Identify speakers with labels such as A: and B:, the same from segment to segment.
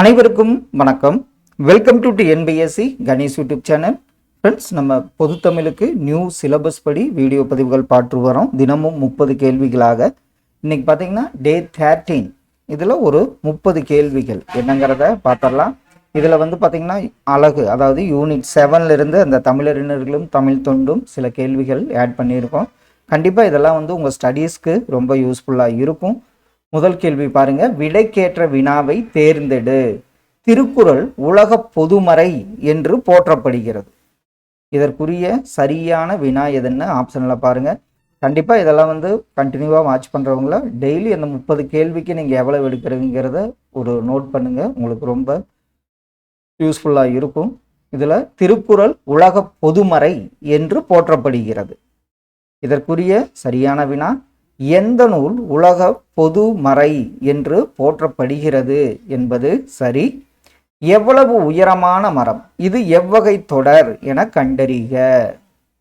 A: அனைவருக்கும் வணக்கம். Welcome to NPSC Ganesh YouTube channel friends நம்ம பொதுத்தமிழுக்கு நியூ சிலபஸ் படி வீடியோ பதிவுகள் பாற்று வரோம். தினமும் முப்பது கேள்விகளாக. இன்னைக்கு பார்த்தீங்கன்னா டே தேர்ட்டீன் இதில் ஒரு முப்பது கேள்விகள். என்னங்கிறத பார்த்துடலாம். இதில் வந்து பார்த்தீங்கன்னா அழகு. அதாவது யூனிட் செவன்ல இருந்து அந்த தமிழறிஞர்களும் தமிழ் தொண்டும் சில கேள்விகள் ஆட் பண்ணியிருக்கோம். கண்டிப்பாக இதெல்லாம் வந்து உங்கள் ஸ்டடீஸ்க்கு ரொம்ப யூஸ்ஃபுல்லாக இருக்கும். முதல் கேள்வி பாருங்க. விடைக்கேற்ற வினாவை தேர்ந்தெடு. திருக்குறள் உலக பொதுமறை என்று போற்றப்படுகிறது. இதற்குரிய சரியான வினா எதுன்னு ஆப்ஷனில் பாருங்கள் கண்டிப்பாக இதெல்லாம் வந்து கண்டினியூவாக வாட்ச் பண்ணுறவங்கள டெய்லி அந்த முப்பது கேள்விக்கு நீங்கள் எவ்வளோ எடுக்கிறீங்கிறத ஒரு நோட் பண்ணுங்கள் உங்களுக்கு ரொம்ப யூஸ்ஃபுல்லாக இருக்கும். இதில் திருக்குறள் உலக பொதுமறை என்று போற்றப்படுகிறது. இதற்குரிய சரியான வினா எந்த நூல் உலக பொதுமறை என்று போற்றப்படுகிறது என்பது சரி. எவ்வளவு உயரமான மரம்? இது எவ்வகை தொடர் என கண்டறிக.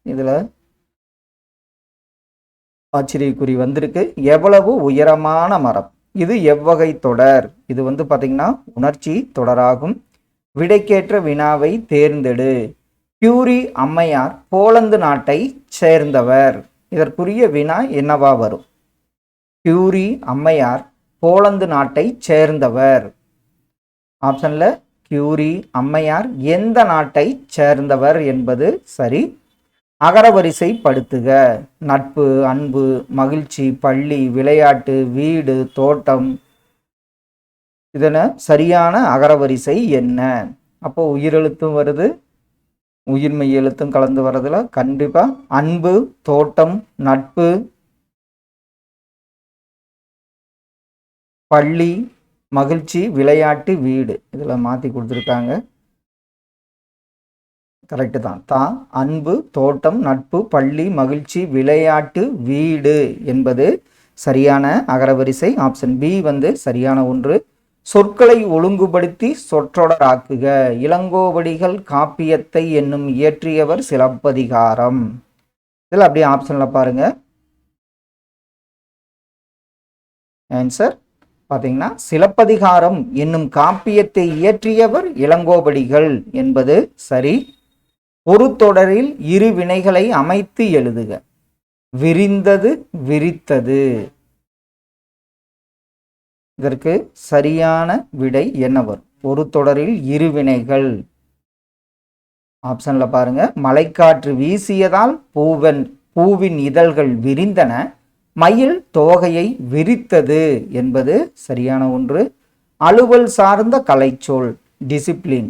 A: இதில் ஆச்சரியக்குறி வந்திருக்கு. எவ்வளவு உயரமான மரம்? இது எவ்வகை தொடர்? இது வந்து பார்த்திங்கன்னா உணர்ச்சி தொடராகும். விடைக்கேற்ற வினாவை தேர்ந்தெடு. பியூரி அம்மையார் போலந்து நாட்டை சேர்ந்தவர். இதற்குரிய வினா என்னவா வரும்? பியூரி அம்மையார் போலந்து நாட்டை சேர்ந்தவர். ஆப்ஷனில் கியூரி அம்மையார் எந்த நாட்டை சேர்ந்தவர் என்பது சரி. அகரவரிசைப்படுத்துக நட்பு அன்பு மகிழ்ச்சி பள்ளி விளையாட்டு வீடு தோட்டம். இதன சரியான அகரவரிசை என்ன? அப்போ உயிரெழுத்தும் வருது. உயிர்மெய் எழுத்தும் கலந்து வர்றதுல கண்டிப்பாக அன்பு தோட்டம் நட்பு பள்ளி மகிழ்ச்சி விளையாட்டு வீடு. இதில் மாற்றி கொடுத்துருக்காங்க. கரெக்டு தான். தா அன்பு தோட்டம் நட்பு பள்ளி மகிழ்ச்சி விளையாட்டு வீடு என்பது சரியான அகரவரிசை. ஆப்ஷன் பி வந்து சரியான ஒன்று. சொற்களை ஒழுங்குபடுத்தி சொற்றொடராக்குக. இளங்கோவடிகள் காப்பியத்தை என்னும் இயற்றியவர் சிலப்பதிகாரம். இதில் அப்படியே ஆப்ஷனில் பாருங்கள் ஆன்சர் பார்த்தீங்கன்னா சிலப்பதிகாரம் என்னும் காப்பியத்தை இயற்றியவர் இளங்கோவடிகள் என்பது சரி. ஒரு தொடரில் இரு வினைகளை அமைத்து எழுதுக. விரிந்தது விரித்தது. இதற்கு சரியான விடை என்ன வரும்? ஒரு தொடரில் இரு வினைகள். ஆப்ஷன்ல பாருங்க. மலைக்காற்று வீசியதால் பூவன் பூவின் இதழ்கள் விரிந்தன. மயில் தோகையை விரித்தது என்பது சரியான ஒன்று. அலுவல் சார்ந்த கலைச்சொல் டிசிப்ளின்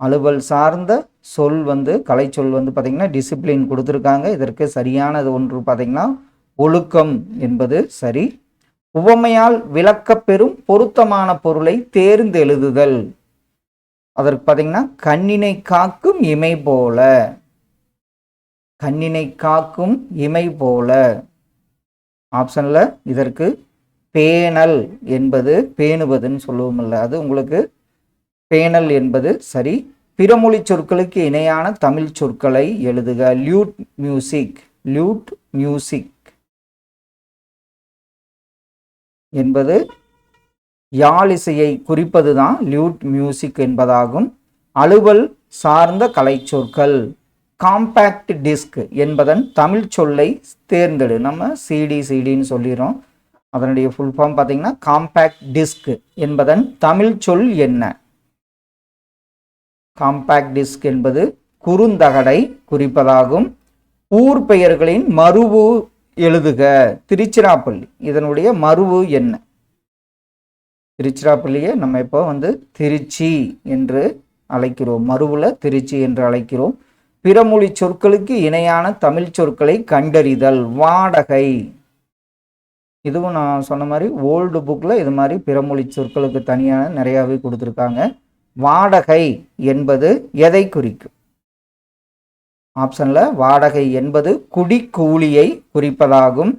A: அலுவல் சார்ந்த சொல் வந்து கலைச்சொல் வந்து பார்த்தீங்கன்னா டிசிப்ளின் கொடுத்துருக்காங்க. இதற்கு சரியானது ஒன்று பார்த்தீங்கன்னா ஒழுக்கம் என்பது சரி. உவமையால் விளக்கப்பெறும் பொருத்தமான பொருளை தேர்ந்து எழுதுதல் அதற்கு பார்த்தீங்கன்னா கண்ணினை காக்கும் இமை போல. கண்ணினை காக்கும் இமை போல. ஆப்ஷனில் இதற்கு பேணல் என்பது பேணுவதுன்னு சொல்லுவோம்ல அது உங்களுக்கு பேணல் என்பது சரி. பிறமொழி சொற்களுக்கு இணையான தமிழ் சொற்களை எழுதுக. லியூட் மியூசிக் லியூட் மியூசிக் என்பது யாழிசையை குறிப்பது தான் லியூட் மியூசிக் என்பதாகும். அலுவல் சார்ந்த கலைச்சொற்கள் காம்பேக்ட் டிஸ்க் என்பதன் தமிழ் சொல்லை தேர்ந்தெடு. நம்ம சிடி சிடின்னு சொல்லிடுறோம். அதனுடைய ஃபுல் ஃபார்ம் பார்த்தீங்கன்னா காம்பேக்ட் டிஸ்க் என்பதன் தமிழ் சொல் என்ன? காம்பேக்ட் டிஸ்க் என்பது குறுந்தகடை குறிப்பதாகும். ஊர் பெயர்களின் மருவு எழுதுக. திருச்சிராப்பள்ளி. இதனுடைய மருவு என்ன? திருச்சிராப்பள்ளியை நம்ம இப்போ வந்து திருச்சி என்று அழைக்கிறோம். மறுவில் திருச்சி என்று அழைக்கிறோம். பிறமொழி சொற்களுக்கு இணையான தமிழ் சொற்களை கண்டறிதல் வாடகை. இதுவும் நான் சொன்ன மாதிரி ஓல்டு புக்கில் இது மாதிரி பிறமொழி சொற்களுக்கு தனியான நிறையாவே கொடுத்துருக்காங்க. வாடகை என்பது எதை குறிக்கும்? ஆப்ஷனில் வாடகை என்பது குடிக்கூலியை குறிப்பதாகும்.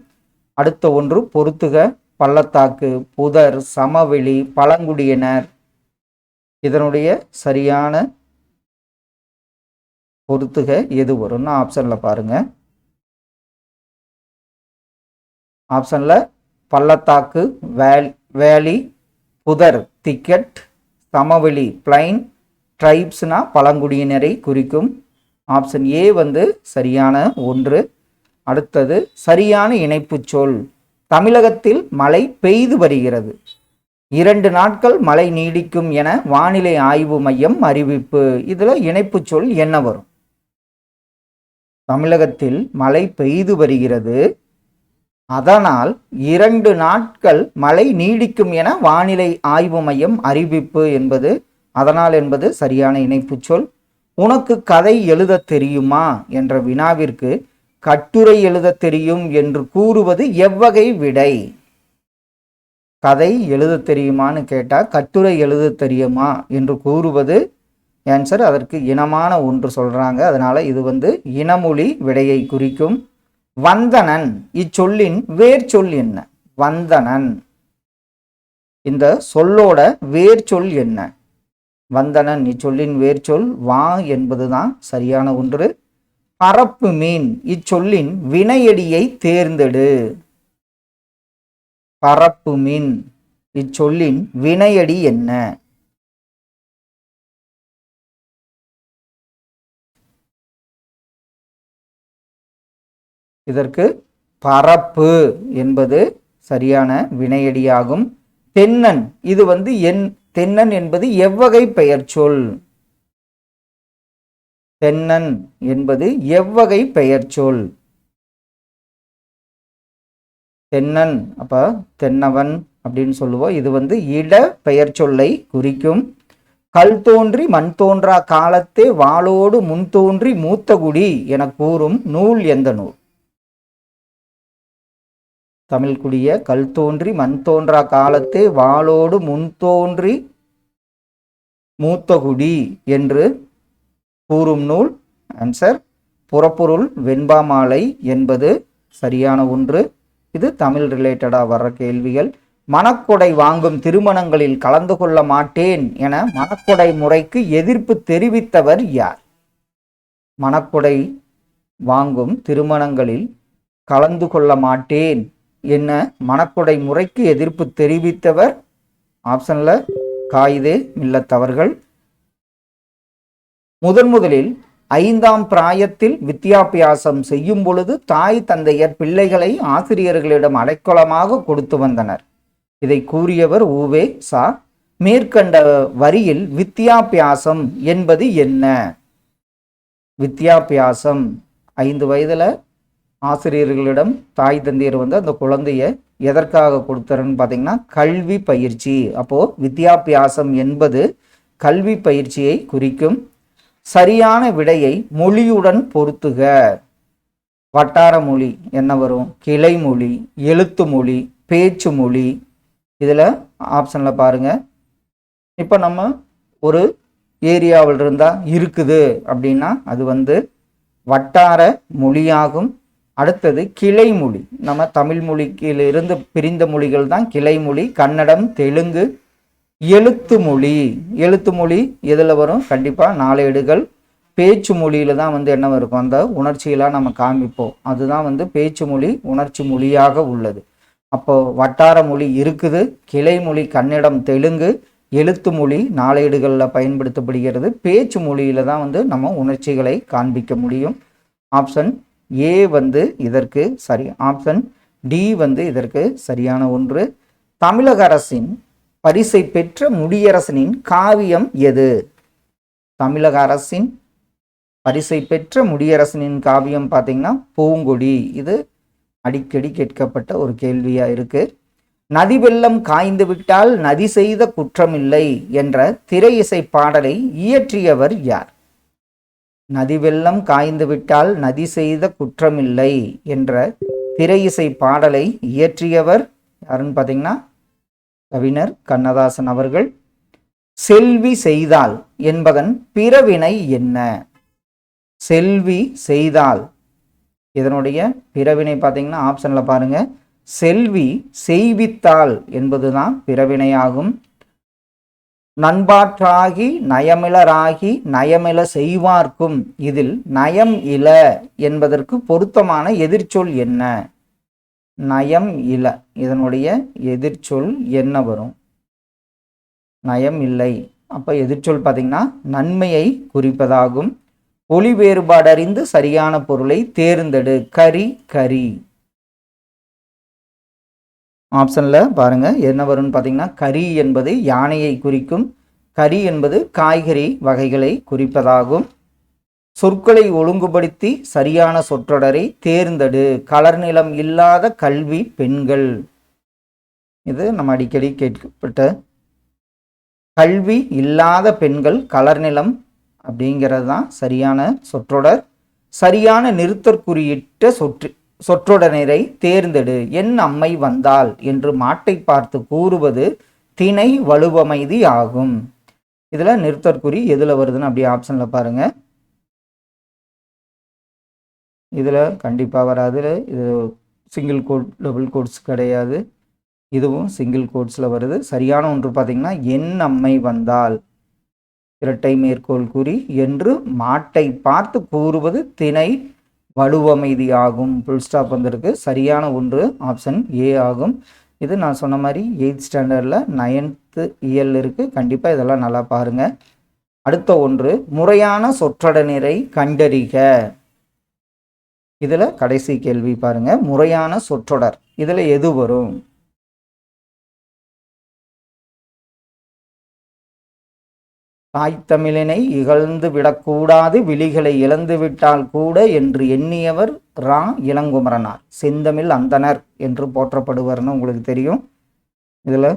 A: அடுத்த ஒன்று பொருத்துக பள்ளத்தாக்கு புதர் சமவெளி பழங்குடியினர். இதனுடைய சரியான பொறுத்துக எது வரும்னா ஆப்ஷனில் பாருங்கள் ஆப்ஷனில் பள்ளத்தாக்கு வேல் வேலி புதர் திக்கெட் சமவெளி பிளைன் ட்ரைப்ஸ்னா பழங்குடியினரை குறிக்கும். ஆப்ஷன் ஏ வந்து சரியான ஒன்று. அடுத்தது சரியான இணைப்பு சொல். தமிழகத்தில் மழை பெய்து வருகிறது. இரண்டு நாட்கள் மழை நீடிக்கும் என வானிலை ஆய்வு மையம் அறிவிப்பு. இதில் இணைப்பு சொல் என்ன வரும்? தமிழகத்தில் மழை பெய்து வருகிறது. அதனால் இரண்டு நாட்கள் மழை நீடிக்கும் என வானிலை ஆய்வு மையம் அறிவிப்பு என்பது அதனால் என்பது சரியான இணைப்புச் சொல். உனக்கு கதை எழுத தெரியுமா? என்ற வினாவிற்கு கட்டுரை எழுத தெரியும் என்று கூறுவது எவ்வகை விடை? கதை எழுத தெரியுமான்னு கேட்டால் கட்டுரை எழுத தெரியுமா? என்று கூறுவது ஆன்சர் அதற்கு இனமான ஒன்று சொல்கிறாங்க அதனால் இது வந்து இனமொழி விடையை குறிக்கும். வந்தனன் இச்சொல்லின் வேர் சொல் என்ன? வந்தனன். இந்த சொல்லோட வேர் சொல் என்ன? வந்தனன் இச்சொல்லின் வேர் சொல் வா என்பதுதான் சரியான ஒன்று. பரப்பு மீன் இச்சொல்லின் வினையடியை தேர்ந்தெடு. பரப்பு மீன் இச்சொல்லின் வினையடி என்ன? இதற்கு பரப்பு என்பது சரியான வினையடியாகும். தென்னன் இது வந்து என் தென்னன் என்பது எவ்வகை பெயர்ச்சொல் தென்னன் என்பது எவ்வகை பெயர்ச்சொல் தென்னன் அப்ப தென்னவன் அப்படின்னு சொல்லுவோம். இது வந்து இட பெயர் சொல்லை குறிக்கும். கல் தோன்றி மண் தோன்றா காலத்தே வாளோடு முன் தோன்றி மூத்த குடி என கூறும் நூல் எந்த நூல்? தமிழ் குடிய கல் தோன்றி மண் தோன்றா காலத்தே வாளோடு முன் தோன்றி மூத்தகுடி என்று கூறும் நூல். ஆன்சர் புறப்பொருள் வெண்பாமாலை என்பது சரியான ஒன்று. இது தமிழ் ரிலேட்டடாக வர்ற கேள்விகள். மணக்கொடை வாங்கும் திருமணங்களில் கலந்து கொள்ள மாட்டேன் என மணக்கொடை முறைக்கு எதிர்ப்பு தெரிவித்தவர் யார்? மணக்கொடை வாங்கும் திருமணங்களில் கலந்து கொள்ள மாட்டேன் என்ன மணக்கொடை முறைக்கு எதிர்ப்பு தெரிவித்தவர்? ஆப்ஷன்ல காயிதே மில்லத்தவர்கள் முதன் முதலில் ஐந்தாம் பிராயத்தில் வித்தியாபியாசம் செய்யும் பொழுது தாய் தந்தையர் பிள்ளைகளை ஆசிரியர்களிடம் அடைக்கலமாக கொடுத்து வந்தனர். இதை கூறியவர் ஊவே சா மேற்கண்ட வரியில் வித்தியாபியாசம் என்பது என்ன? வித்தியாபியாசம் ஐந்து வயதுல ஆசிரியர்களிடம் தாய் தந்தையர் வந்து அந்த குழந்தைய எதற்காக கொடுத்தாருன்னு பார்த்தீங்கன்னா கல்வி பயிற்சி. அப்போது வித்தியாபியாசம் என்பது கல்வி பயிற்சியை குறிக்கும் சரியான விடையை மொழியுடன் பொருத்துக. வட்டார மொழி என்ன வரும்? கிளை மொழி எழுத்து மொழி பேச்சு மொழி. இதில் ஆப்ஷனில் பாருங்கள் இப்போ நம்ம ஒரு ஏரியாவில் இருந்தால் இருக்குது அப்படின்னா அது வந்து வட்டார மொழியாகும். அடுத்தது கிளை மொழி நம்ம தமிழ் மொழிக்கிலிருந்து பிரிந்த மொழிகள் தான் கிளை மொழி கன்னடம் தெலுங்கு எழுத்து மொழி. எழுத்து மொழி எதில் வரும்? கண்டிப்பாக நாளேடுகள். பேச்சு மொழியில் தான் வந்து என்ன இருக்கும்? அந்த உணர்ச்சியெல்லாம் நம்ம காமிப்போம் அதுதான் வந்து பேச்சு மொழி உணர்ச்சி மொழியாக உள்ளது. அப்போது வட்டார மொழி இருக்குது. கிளை மொழி கன்னடம் தெலுங்கு எழுத்து மொழி நாளேடுகளில் பயன்படுத்தப்படுகிறது. பேச்சு மொழியில் தான் வந்து நம்ம உணர்ச்சிகளை காண்பிக்க முடியும். ஆப்ஷன் ஏ வந்து இதற்கு சரி ஆப்ஷன் டி வந்து இதற்கு சரியான ஒன்று. தமிழக அரசின் பரிசை பெற்ற முடியரசனின் காவியம் எது? தமிழக அரசின் பரிசை பெற்ற முடியரசனின் காவியம் பார்த்தீங்கன்னா பூங்கொடி. இது அடிக்கடி கேட்கப்பட்ட ஒரு கேள்வியா இருக்கு. நதி வெள்ளம் காய்ந்து விட்டால் நதி செய்த குற்றமில்லை என்ற திரை இசை பாடலை இயற்றியவர் யார்? நதி வெள்ளம் காய்ந்து விட்டால் நதி செய்த குற்றமில்லை என்ற திரை இசை பாடலை இயற்றியவர் யாருன்னு பார்த்தீங்கன்னா கவிஞர் கண்ணதாசன் அவர்கள். செல்வி செய்தால் என்பதன் பிறவினை என்ன? செல்வி செய்தால் இதனுடைய பிறவினை பார்த்தீங்கன்னா ஆப்ஷனில் பாருங்க. செல்வி செய்வித்தாள் என்பதுதான் பிறவினையாகும். நண்பாற்றாகி நயமிலராகி நயமில செய்வார்க்கும். இதில் நயம் இல என்பதற்கு பொருத்தமான எதிர்ச்சொல் என்ன? நயம் இல. இதனுடைய எதிர்ச்சொல் என்ன வரும்? நயம் இல்லை. அப்போ எதிர்ச்சொல் பார்த்தீங்கன்னா நன்மையை குறிப்பதாகும். ஒளி வேறுபாடறிந்து சரியான பொருளை தேர்ந்தெடு. கரி கரி. ஆப்ஷனில் பாருங்கள் என்ன வரும்னு பார்த்தீங்கன்னா கரி என்பது யானையை குறிக்கும். கரி என்பது காய்கறி வகைகளை குறிப்பதாகும். சொற்களை ஒழுங்குபடுத்தி சரியான சொற்றொடரை தேர்ந்தெடு. கலர் நிலம் இல்லாத கல்வி பெண்கள். இது நம்ம அடிக்கடி கேட்கப்பட்ட கல்வி இல்லாத பெண்கள் கலர் நிலம் அப்படிங்கிறது தான் சரியான சொற்றொடர். சரியான நிறுத்தற்குறியிட்ட சொற்று. சொற்றொடரை தேர்ந்தெடு. என் அம்மை வந்தால் என்று மாட்டை பார்த்து கூறுவது திணை வலுவமைதி ஆகும். இதில் நிறுத்தற்குறி எதில் வருதுன்னு அப்படியே ஆப்ஷனில் பாருங்கள் இதில் கண்டிப்பாக வராது. இது சிங்கிள் கோட் டபுள் கோட்ஸ் கிடையாது. இதுவும் சிங்கிள் கோட்ஸில் வருது. சரியான ஒன்று பார்த்திங்கன்னா என் அம்மை வந்தால் இரட்டை மேற்கோள் குறி என்று மாட்டை பார்த்து கூறுவது திணை வலுவமைதி ஆகும் புல் ஸ்டாப் வந்திருக்கு. சரியான ஒன்று ஆப்ஷன் ஏ ஆகும். இது நான் சொன்ன மாதிரி எயித் ஸ்டாண்டர்டில் நைன்த்து இயல் இருக்குது கண்டிப்பாக இதெல்லாம் நல்லா பாருங்கள் அடுத்த ஒன்று முறையான சொற்றொடனிறை கண்டறிக. இதில் கடைசி கேள்வி பாருங்கள் முறையான சொற்றொடர். இதில் எது வரும்? தாய்த்தமிழினை இகழ்ந்து விடக்கூடாது விழிகளை இழந்து விட்டால் கூட என்று எண்ணியவர் ரா. இளங்குமரனார். செந்தமிழ் அந்தனர் என்று போற்றப்படுவர்னு உங்களுக்கு தெரியும். இதில்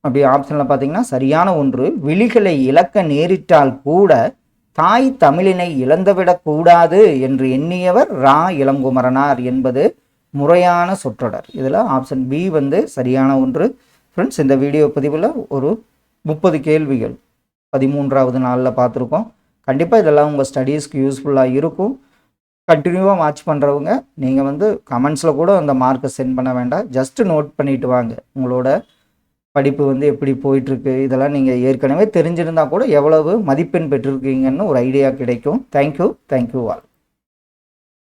A: அப்படி ஆப்ஷனில் பார்த்தீங்கன்னா சரியான ஒன்று. விழிகளை இழக்க நேரிட்டால் கூட தாய் தமிழினை இழந்துவிடக்கூடாது என்று எண்ணியவர் ரா. இளங்குமரனார் என்பது முறையான சொற்றொடர். இதில் ஆப்ஷன் பி வந்து சரியான ஒன்று. ஃப்ரெண்ட்ஸ் இந்த வீடியோ பதிவில் ஒரு முப்பது கேள்விகள். பதிமூன்றாவது நாளில் பார்த்துருக்கோம். கண்டிப்பாக இதெல்லாம் உங்கள் ஸ்டடீஸ்க்கு யூஸ்ஃபுல்லாக இருக்கும். கண்டினியூவாக வாட்ச் பண்ணுறவங்க நீங்கள் வந்து கமெண்ட்ஸில் கூட அந்த மார்க்கை சென்ட் பண்ண வேண்டாம். ஜஸ்ட்டு நோட் பண்ணிவிட்டு வாங்க. உங்களோட படிப்பு வந்து எப்படி போயிட்டுருக்கு இதெல்லாம் நீங்கள் ஏற்கனவே தெரிஞ்சிருந்தால் கூட எவ்வளவு மதிப்பெண் பெற்றிருக்கீங்கன்னு ஒரு ஐடியா கிடைக்கும். Thank you thank you all